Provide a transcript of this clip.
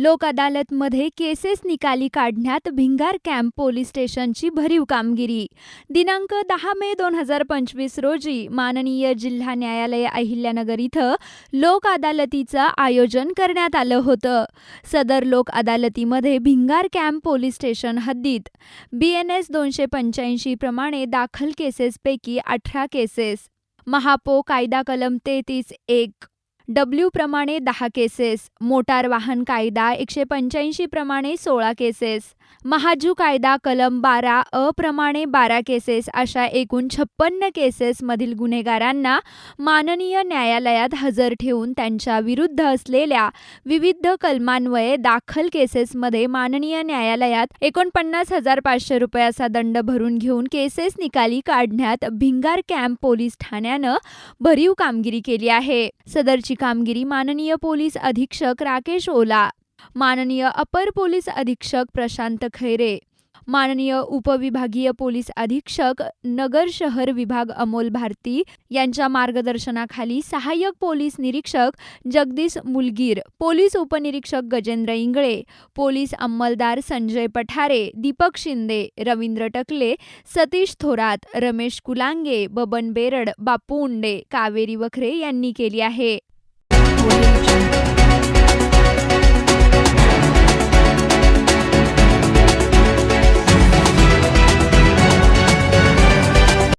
लोक अदालतमध्ये केसेस निकाली काढण्यात भिंगार कॅम्प पोलीस स्टेशनची भरीव कामगिरी. दिनांक दहा मे दोन हजार पंचवीस रोजी माननीय जिल्हा न्यायालय अहिल्यानगर इथं लोक अदालतीचं आयोजन करण्यात आलं होतं. सदर लोक अदालतीमध्ये भिंगार कॅम्प पोलीस स्टेशन हद्दीत. बी एन एस दोनशे पंच्याऐंशी प्रमाणे दाखल केसेसपैकी अठरा केसेस. महापो कायदा कलम तेहतीस एक डब्ल्यू प्रमाणे दहा केसेस मोटार वाहन कायदा एकशे पंच्याऐंशी प्रमाणे सोळा केसेस. महाजू कायदा कलम बारा अ प्रमाणे बारा केसेस अशा एकूण छप्पन्न केसेसमधील गुन्हेगारांना माननीय न्यायालयात हजर ठेवून त्यांच्या विरुद्ध असलेल्या विविध कलमान्वये दाखल केसेसमध्ये माननीय न्यायालयात एकोणपन्नास हजार पाचशे रुपयाचा दंड भरून घेऊन केसेस निकाली काढण्यात भिंगार कॅम्प पोलीस ठाण्यानं भरीव कामगिरी केली आहे. सदरची कामगिरी माननीय पोलीस अधीक्षक राकेश ओला माननीय अपर पोलीस अधीक्षक प्रशांत खैरे माननीय उपविभागीय पोलीस अधीक्षक नगर शहर विभाग अमोल भारती यांच्या मार्गदर्शनाखाली सहाय्यक पोलीस निरीक्षक जगदीश मुलगीर पोलीस उपनिरीक्षक गजेंद्र इंगळे पोलीस अंमलदार संजय पठारे दीपक शिंदे रवींद्र टकले सतीश थोरात रमेश कुलांगे बबन बेरड बापू उंडे कावेरी वखरे यांनी केली आहे.